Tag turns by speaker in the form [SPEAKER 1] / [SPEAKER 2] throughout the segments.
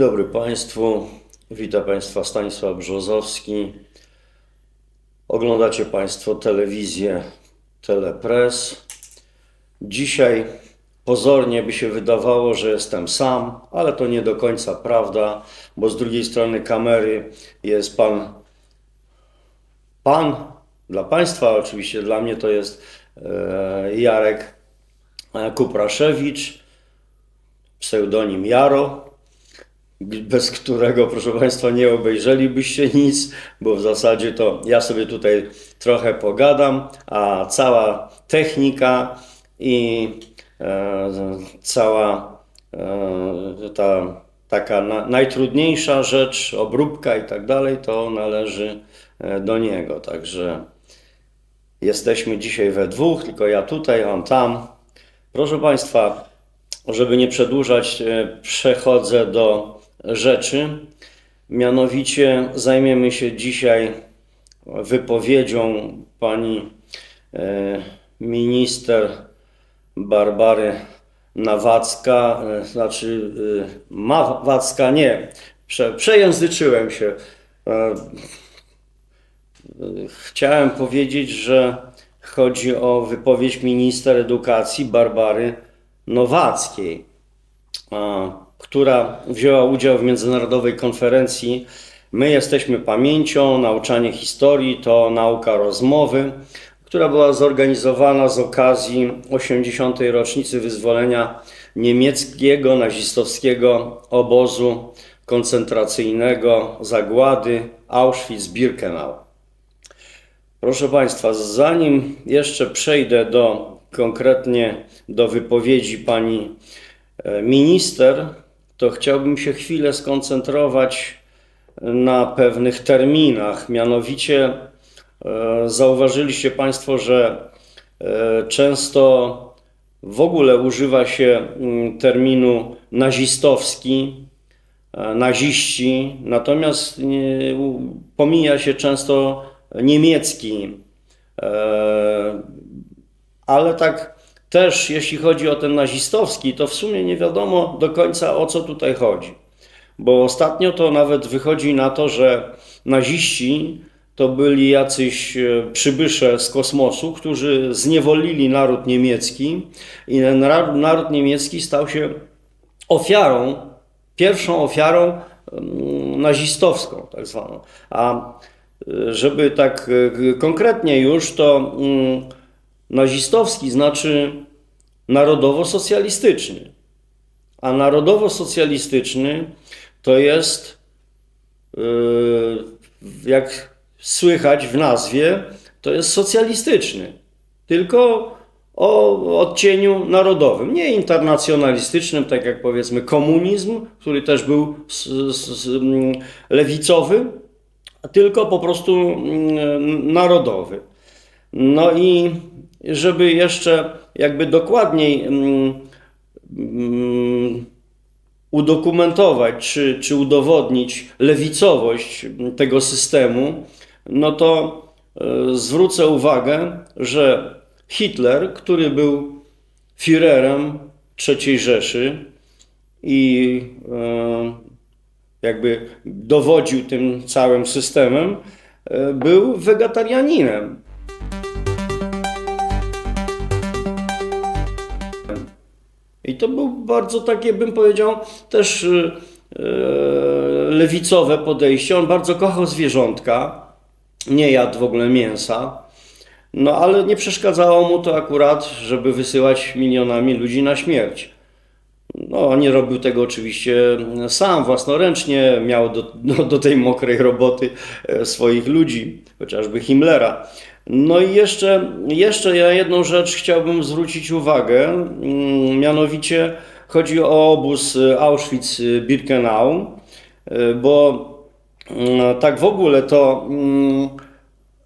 [SPEAKER 1] dobry Państwu. Witam Państwa Stanisław Brzozowski. Oglądacie Państwo telewizję Telepress. Dzisiaj pozornie by się wydawało, że jestem sam, ale to nie do końca prawda, bo z drugiej strony kamery jest pan pan dla Państwa, oczywiście dla mnie to jest e, Jarek Kupraszewicz, pseudonim Jaro, bez którego, proszę Państwa, nie obejrzelibyście nic, bo w zasadzie to ja sobie tutaj trochę pogadam, a cała technika i e, cała e, ta taka na, najtrudniejsza rzecz, obróbka i tak dalej, to należy e, do niego. Także jesteśmy dzisiaj we dwóch, tylko ja tutaj, on tam. Proszę Państwa, żeby nie przedłużać, e, przechodzę do rzeczy. Mianowicie zajmiemy się dzisiaj wypowiedzią pani e, minister Barbary Nawacka, e, znaczy Mawacka, nie, Prze, przejęzyczyłem się. Chciałem powiedzieć, że chodzi o wypowiedź minister edukacji Barbary Nowackiej, która wzięła udział w międzynarodowej konferencji My jesteśmy pamięcią, nauczanie historii to nauka rozmowy, która była zorganizowana z okazji 80. rocznicy wyzwolenia niemieckiego nazistowskiego obozu koncentracyjnego zagłady Auschwitz-Birkenau. Proszę Państwa, zanim jeszcze przejdę do konkretnie do wypowiedzi pani e, minister, to chciałbym się chwilę skoncentrować na pewnych terminach. Mianowicie e, zauważyliście Państwo, że e, często w ogóle używa się mm, terminu nazistowski, naziści, natomiast pomija się często niemiecki. Ale tak też, jeśli chodzi o ten nazistowski, to w sumie nie wiadomo do końca o co tutaj chodzi. Bo ostatnio to nawet wychodzi na to, że naziści to byli jacyś e, przybysze z kosmosu, którzy zniewolili naród niemiecki i ten naród niemiecki stał się ofiarą, pierwszą ofiarą mm, nazistowską, tak zwaną. A e, żeby tak e, konkretnie już, to mm, nazistowski znaczy narodowo-socjalistyczny. A narodowo-socjalistyczny to jest, yy, jak słychać w nazwie, to jest socjalistyczny, tylko o odcieniu narodowym, nie internacjonalistycznym, tak jak powiedzmy komunizm, który też był mm, lewicowy, tylko po prostu mm, narodowy. No i żeby jeszcze jakby dokładniej mm, mm, udokumentować czy, czy udowodnić lewicowość tego systemu, no to e, zwrócę uwagę, że Hitler, który był Führerem III Rzeszy i e, jakby dowodził tym całym systemem, e, był wegetarianinem. I to był bardzo takie, bym powiedział, też yy, lewicowe podejście. On bardzo kochał zwierzątka, nie jadł w ogóle mięsa. No ale nie przeszkadzało mu to akurat, żeby wysyłać milionami ludzi na śmierć. No, nie robił tego oczywiście sam, własnoręcznie, miał do, do, do tej mokrej roboty e, swoich ludzi, chociażby Himmlera. No i jeszcze, jeszcze ja jedną rzecz chciałbym zwrócić uwagę, mm, mianowicie chodzi o obóz Auschwitz-Birkenau, y, bo mm, tak w ogóle to mm,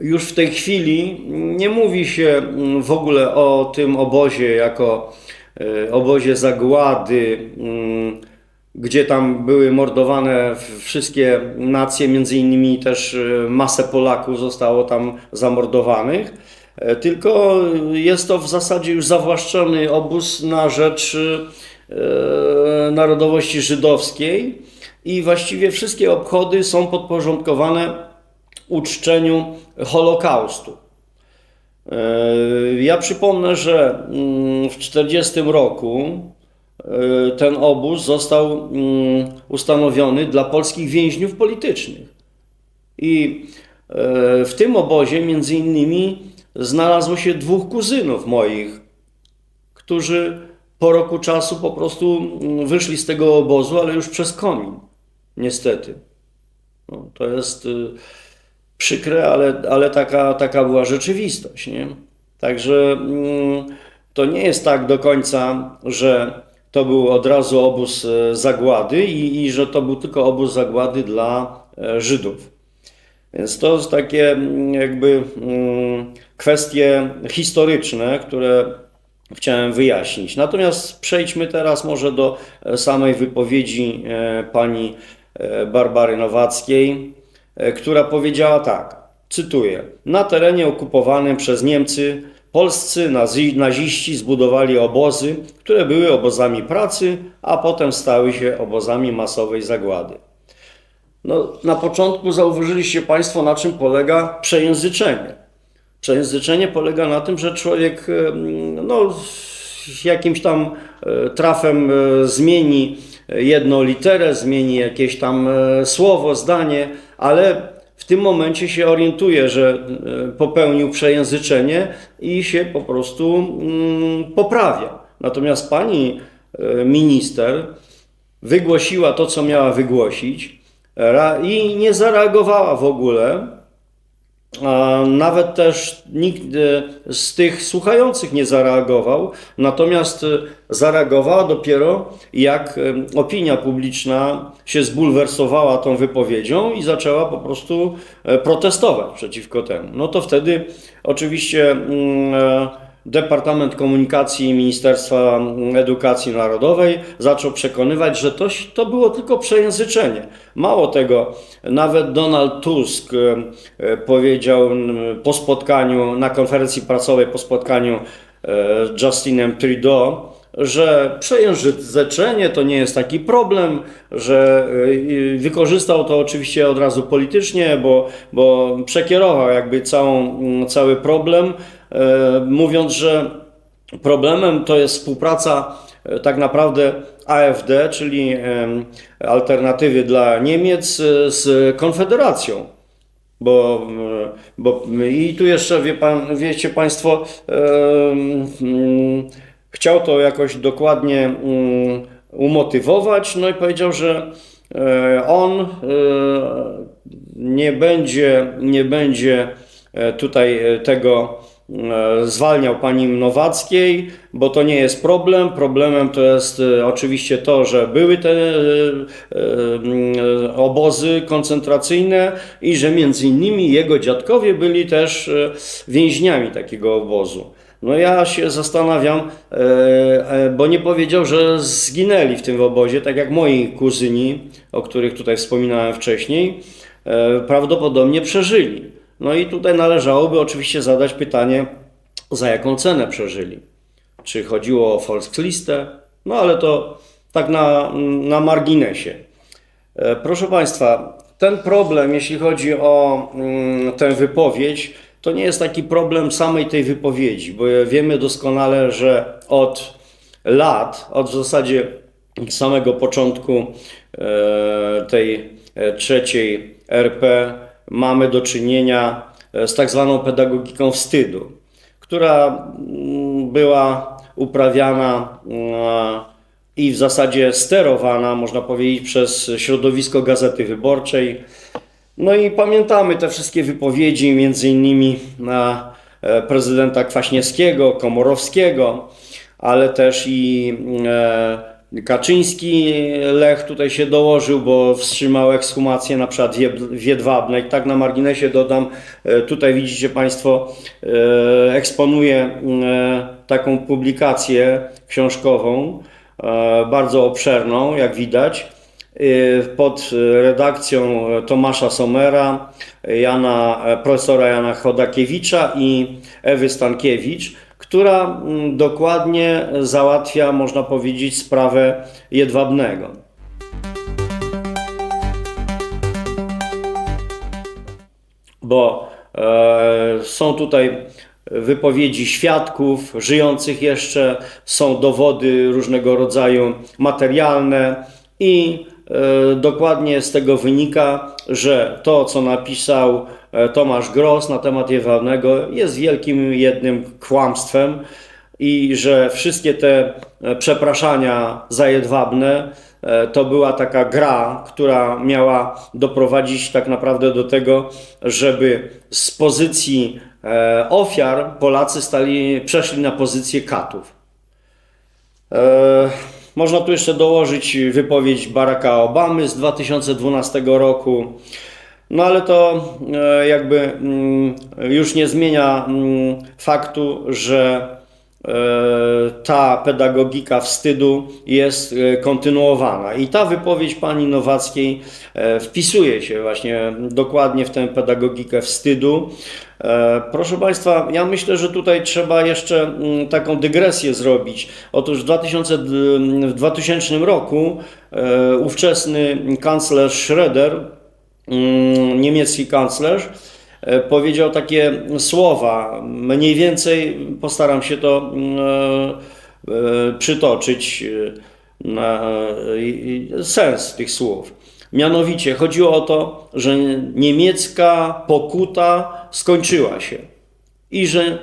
[SPEAKER 1] już w tej chwili nie mówi się w ogóle o tym obozie jako y, obozie zagłady, gdzie tam były mordowane wszystkie nacje, między innymi też e, masę Polaków zostało tam zamordowanych. E, tylko jest to w zasadzie już zawłaszczony obóz na rzecz e, narodowości żydowskiej i właściwie wszystkie obchody są podporządkowane uczczeniu Holokaustu. E, Ja przypomnę, że mm, w 1940 roku ten obóz został mm, ustanowiony dla polskich więźniów politycznych. I e, w tym obozie między innymi znalazło się dwóch kuzynów moich, którzy po roku czasu po prostu mm, wyszli z tego obozu, ale już przez komin. Niestety. No, to jest y, przykre, ale, ale taka, taka była rzeczywistość. Nie? Także mm, to nie jest tak do końca, że to był od razu obóz e, zagłady i, i że to był tylko obóz zagłady dla e, Żydów. Więc to jest takie mm, jakby mm, kwestie historyczne, które chciałem wyjaśnić. Natomiast przejdźmy teraz może do e, samej wypowiedzi pani Barbary Nowackiej, która powiedziała tak, cytuję: Na terenie okupowanym przez Niemcy polscy nazi- naziści zbudowali obozy, które były obozami pracy, a potem stały się obozami masowej zagłady. No, na początku zauważyliście Państwo, na czym polega przejęzyczenie. Przejęzyczenie polega na tym, że człowiek no, jakimś tam e, trafem e, zmieni jedną literę, zmieni jakieś tam e, słowo, zdanie, ale w tym momencie się orientuje, że e, popełnił przejęzyczenie i się po prostu mm, poprawia. Natomiast pani e, minister wygłosiła to, co miała wygłosić ra- i nie zareagowała w ogóle. A nawet też nikt e, z tych słuchających nie zareagował, natomiast e, zareagowała dopiero jak e, opinia publiczna się zbulwersowała tą wypowiedzią i zaczęła po prostu protestować przeciwko temu. No to wtedy oczywiście e, Departament Komunikacji Ministerstwa Edukacji Narodowej zaczął przekonywać, że to, to było tylko przejęzyczenie. Mało tego, nawet Donald Tusk e, e, powiedział po spotkaniu, na konferencji prasowej po spotkaniu e, z Justinem Trudeau, że przejęzyczenie to nie jest taki problem, że wykorzystał to oczywiście od razu politycznie, bo, bo przekierował jakby całą, cały problem, mówiąc, że problemem to jest współpraca e, tak naprawdę AfD, czyli alternatywy dla Niemiec e, z Konfederacją. Bo, e, bo i tu jeszcze wie pan, wiecie Państwo, mm, chciał to jakoś dokładnie mm, umotywować, no i powiedział, że e, on e, nie będzie, nie będzie e, tutaj e, tego e, zwalniał pani Nowackiej, bo to nie jest problem. Problemem to jest e, oczywiście to, że były te e, e, obozy koncentracyjne i że między innymi jego dziadkowie byli też e, więźniami takiego obozu. No ja się zastanawiam, e, e, bo nie powiedział, że zginęli w tym obozie, tak jak moi kuzyni, o których tutaj wspominałem wcześniej, e, prawdopodobnie przeżyli. No i tutaj należałoby oczywiście zadać pytanie, za jaką cenę przeżyli. Czy chodziło o Volkslistę? No ale to tak na, na marginesie. E, Proszę Państwa, ten problem, jeśli chodzi o mm, tę wypowiedź, to nie jest taki problem samej tej wypowiedzi, bo wiemy doskonale, że od lat, od w zasadzie samego początku e, tej e, trzeciej RP mamy do czynienia e, z tak zwaną pedagogiką wstydu, która mm, była uprawiana mm, i w zasadzie sterowana, można powiedzieć, przez środowisko Gazety Wyborczej. No i pamiętamy te wszystkie wypowiedzi, między innymi na e, prezydenta Kwaśniewskiego, Komorowskiego, ale też i e, Kaczyński Lech tutaj się dołożył, bo wstrzymał ekshumację na przykład w Jedwabnej. Tak na marginesie dodam, e, tutaj widzicie Państwo, e, eksponuję e, taką publikację książkową, bardzo obszerną, jak widać pod redakcją Tomasza Somera, Jana, profesora Jana Chodakiewicza i Ewy Stankiewicz, która mm, dokładnie załatwia, można powiedzieć, sprawę jedwabnego. Bo e, są tutaj wypowiedzi świadków żyjących jeszcze, są dowody różnego rodzaju materialne i e, dokładnie z tego wynika, że to, co napisał Tomasz Gross na temat Jewalnego jest wielkim jednym kłamstwem i że wszystkie te e, przepraszania zajedwabne e, to była taka gra, która miała doprowadzić tak naprawdę do tego, żeby z pozycji e, ofiar Polacy stali, przeszli na pozycję katów. Można tu jeszcze dołożyć wypowiedź Baracka Obamy z 2012 roku. No ale to jakby mm, już nie zmienia mm, faktu, że E, ta pedagogika wstydu jest e, kontynuowana. I ta wypowiedź pani Nowackiej e, wpisuje się właśnie dokładnie w tę pedagogikę wstydu. Proszę Państwa, ja myślę, że tutaj trzeba jeszcze mm, taką dygresję zrobić. Otóż w, 2000, w 2000 roku ówczesny kanclerz Schroeder, niemiecki kanclerz, E, powiedział takie słowa. Mniej więcej postaram się to e, e, przytoczyć sens tych słów. Mianowicie chodziło o to, że niemiecka pokuta skończyła się i że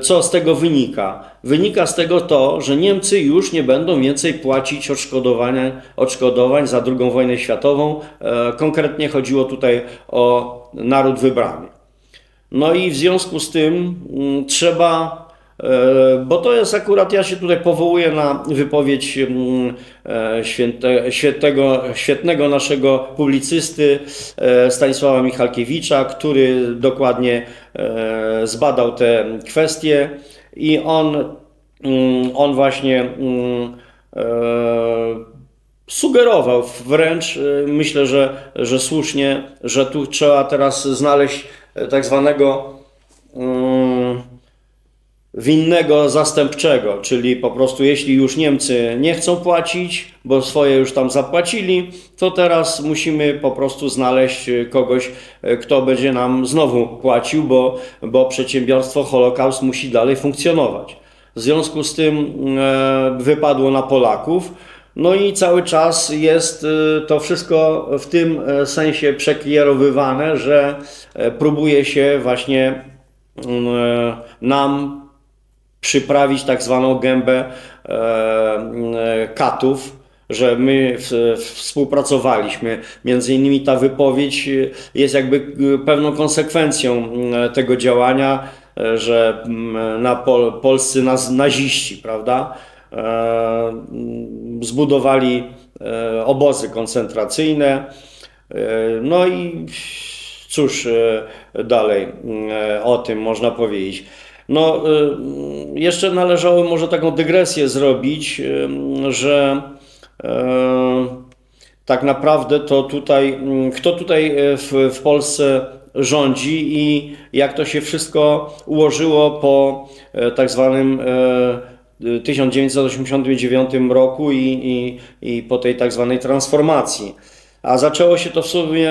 [SPEAKER 1] co z tego wynika? Wynika z tego to, że Niemcy już nie będą więcej płacić odszkodowania, odszkodowań za II wojnę światową. Konkretnie chodziło tutaj o naród wybrany. No i w związku z tym mm, trzeba, e, bo to jest akurat, ja się tutaj powołuję na wypowiedź mm, e, święte, świętego, świetnego naszego publicysty e, Stanisława Michalkiewicza, który dokładnie zbadał te kwestie i on, mm, on właśnie sugerował wręcz, myślę, że, że słusznie, że tu trzeba teraz znaleźć E, tak zwanego mm, winnego zastępczego, czyli po prostu jeśli już Niemcy nie chcą płacić, bo swoje już tam zapłacili, to teraz musimy po prostu znaleźć kogoś, e, kto będzie nam znowu płacił, bo, bo przedsiębiorstwo Holokaust musi dalej funkcjonować. W związku z tym e, wypadło na Polaków. No i cały czas jest y, to wszystko w tym e, sensie przekierowywane, że e, próbuje się właśnie mm, e, nam przyprawić tak zwaną gębę katów, że my współpracowaliśmy. Między innymi ta wypowiedź jest jakby pewną konsekwencją tego działania, że na pol, polscy naz, naziści, prawda? Zbudowali obozy koncentracyjne. No i cóż dalej o tym można powiedzieć. No, jeszcze należało może taką dygresję zrobić, że tak naprawdę to tutaj, kto tutaj w, w Polsce rządzi i jak to się wszystko ułożyło po tak zwanym 1989 roku i, i, i po tej tak zwanej transformacji. A zaczęło się to w sumie,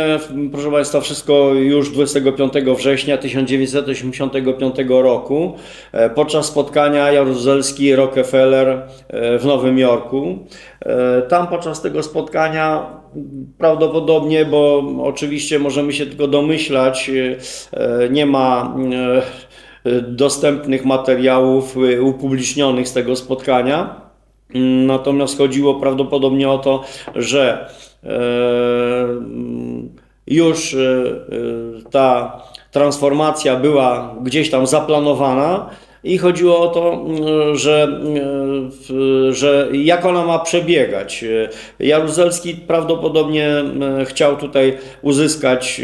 [SPEAKER 1] proszę Państwa, wszystko już 25 września 1985 roku e, podczas spotkania Jaruzelski Rockefeller e, w Nowym Jorku. E, tam podczas tego spotkania prawdopodobnie, bo oczywiście możemy się tylko domyślać, nie ma dostępnych materiałów upublicznionych z tego spotkania. Natomiast chodziło prawdopodobnie o to, że już e, ta transformacja była gdzieś tam zaplanowana i chodziło o to, że, e, że jak ona ma przebiegać. Jaruzelski prawdopodobnie chciał tutaj uzyskać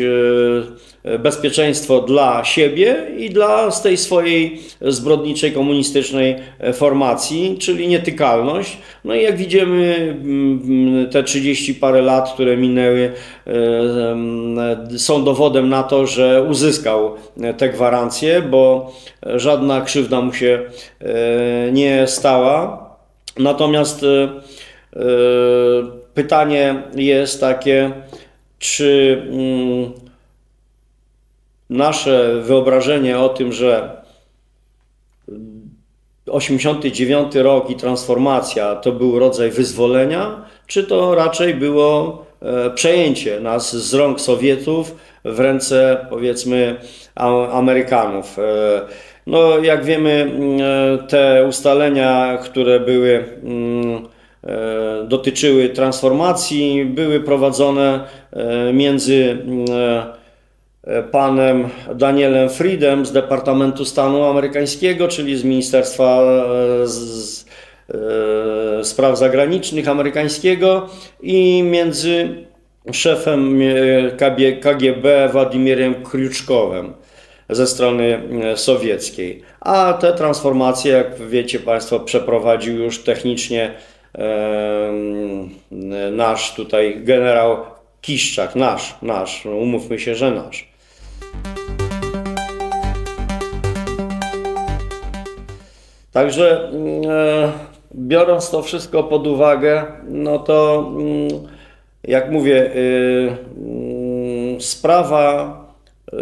[SPEAKER 1] bezpieczeństwo dla siebie i dla z tej swojej zbrodniczej komunistycznej formacji, czyli nietykalność. No i jak widzimy, mm, te 30 parę lat, które minęły, e, są dowodem na to, że uzyskał te gwarancje, bo żadna krzywda mu się e, nie stała. Natomiast e, pytanie jest takie, czy mm, nasze wyobrażenie o tym, że 89 rok i transformacja to był rodzaj wyzwolenia, czy to raczej było e, przejęcie nas z rąk Sowietów w ręce powiedzmy Amerykanów. E, No, jak wiemy, e, te ustalenia, które były dotyczyły transformacji, były prowadzone między panem Danielem Friedem z Departamentu Stanu Amerykańskiego, czyli z Ministerstwa e, z, e, Spraw Zagranicznych amerykańskiego i między szefem e, KGB Władimirem Kriuczkowem ze strony e, sowieckiej. A te transformacje, jak wiecie Państwo, przeprowadził już technicznie e, nasz tutaj generał Kiszczak, nasz, nasz, no umówmy się, że nasz. Także mm, e, biorąc to wszystko pod uwagę, no to mm, jak mówię, y, mm, sprawa y,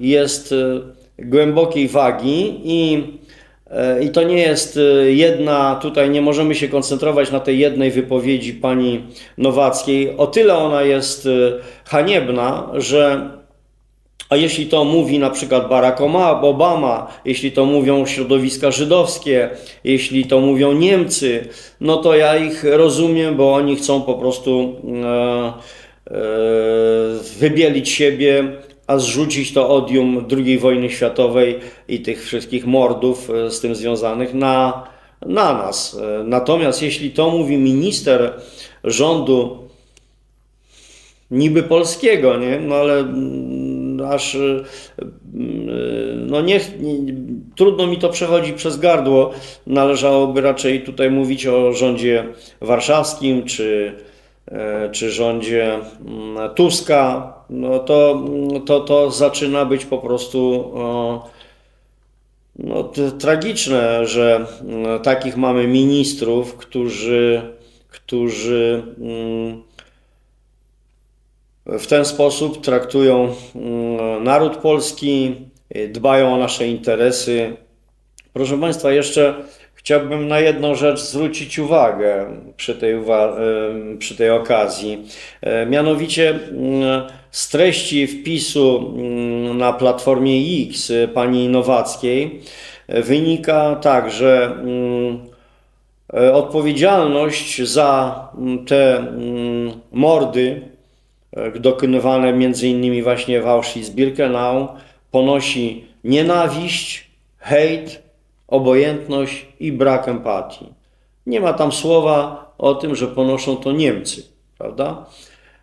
[SPEAKER 1] jest y, głębokiej wagi i, e, i to nie jest jedna, tutaj nie możemy się koncentrować na tej jednej wypowiedzi pani Nowackiej. O tyle ona jest haniebna, że a jeśli to mówi na przykład Barack Obama, jeśli to mówią środowiska żydowskie, jeśli to mówią Niemcy, no to ja ich rozumiem, bo oni chcą po prostu e, e, wybielić siebie, a zrzucić to odium II wojny światowej i tych wszystkich mordów e, z tym związanych na, na nas. E, Natomiast jeśli to mówi minister rządu niby polskiego, nie? No ale mm, aż y, y, no nie, trudno mi to przechodzi przez gardło. Należałoby raczej tutaj mówić o rządzie warszawskim czy, e, czy rządzie mm, Tuska. No to, to, to zaczyna być po prostu no, tragiczne, że mm, takich mamy ministrów, którzy, którzy mm, w ten sposób traktują mm, naród polski, y, dbają o nasze interesy. Proszę Państwa, jeszcze chciałbym na jedną rzecz zwrócić uwagę przy tej, uwa- em, przy tej okazji. E, Mianowicie z treści wpisu na platformie X y, pani Nowackiej wynika tak, że mm, e, odpowiedzialność za mm, te mm, mordy dokonywane między innymi właśnie w Auschwitz-Birkenau ponosi nienawiść, hejt, obojętność i brak empatii. Nie ma tam słowa o tym, że ponoszą to Niemcy, prawda?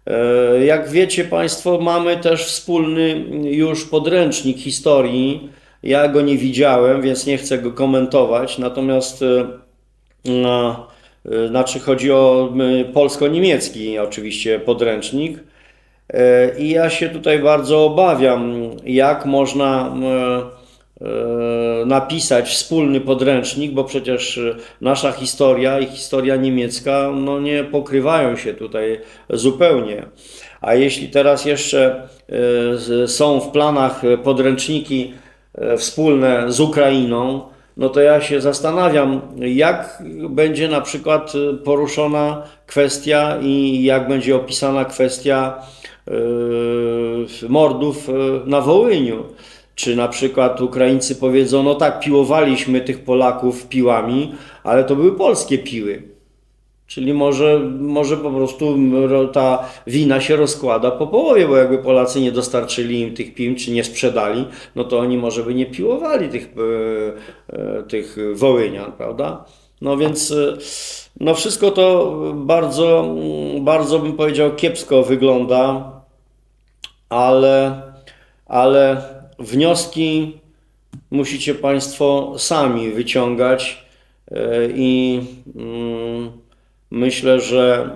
[SPEAKER 1] E, Jak wiecie Państwo, mamy też wspólny już podręcznik historii. Ja go nie widziałem, więc nie chcę go komentować, natomiast e, no, e, znaczy chodzi o polsko-niemiecki oczywiście podręcznik. E, I ja się tutaj bardzo obawiam, jak można e, e, napisać wspólny podręcznik, bo przecież nasza historia i historia niemiecka no, nie pokrywają się tutaj zupełnie. A jeśli teraz jeszcze są w planach podręczniki wspólne z Ukrainą, no to ja się zastanawiam, jak będzie na przykład poruszona kwestia i jak będzie opisana kwestia mordów e, na Wołyniu. Czy na przykład Ukraińcy powiedzą, no tak, piłowaliśmy tych Polaków piłami, ale to były polskie piły. Czyli może, może po prostu ro- ta wina się rozkłada po połowie, bo jakby Polacy nie dostarczyli im tych pił, czy nie sprzedali, no to oni może by nie piłowali tych, e, e, tych Wołynian, prawda? No więc e, no wszystko to bardzo, bardzo bym powiedział kiepsko wygląda, ale, ale wnioski musicie Państwo sami wyciągać e, i mm, myślę, że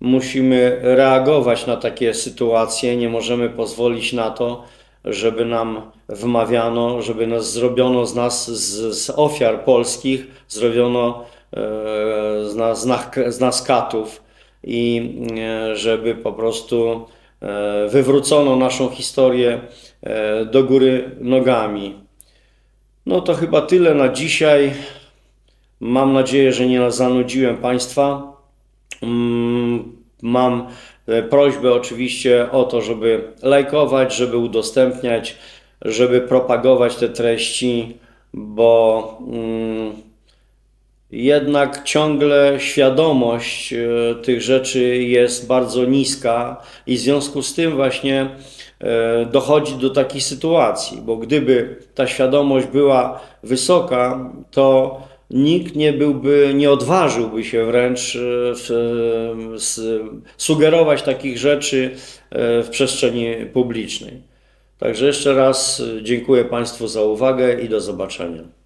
[SPEAKER 1] musimy reagować na takie sytuacje. Nie możemy pozwolić na to, żeby nam wmawiano, żeby nas zrobiono z nas, z, z ofiar polskich, zrobiono e, z nas, z nas, katów i e, żeby po prostu wywrócono naszą historię e, do góry nogami. No to chyba tyle na dzisiaj. Mam nadzieję, że nie zanudziłem Państwa. Mm, Mam e, prośbę oczywiście o to, żeby lajkować, żeby udostępniać, żeby propagować te treści, bo mm, jednak ciągle świadomość e, tych rzeczy jest bardzo niska i w związku z tym właśnie e, dochodzi do takich sytuacji, bo gdyby ta świadomość była wysoka, to nikt nie byłby, nie odważyłby się wręcz e, sugerować takich rzeczy w przestrzeni publicznej. Także jeszcze raz dziękuję Państwu za uwagę i do zobaczenia.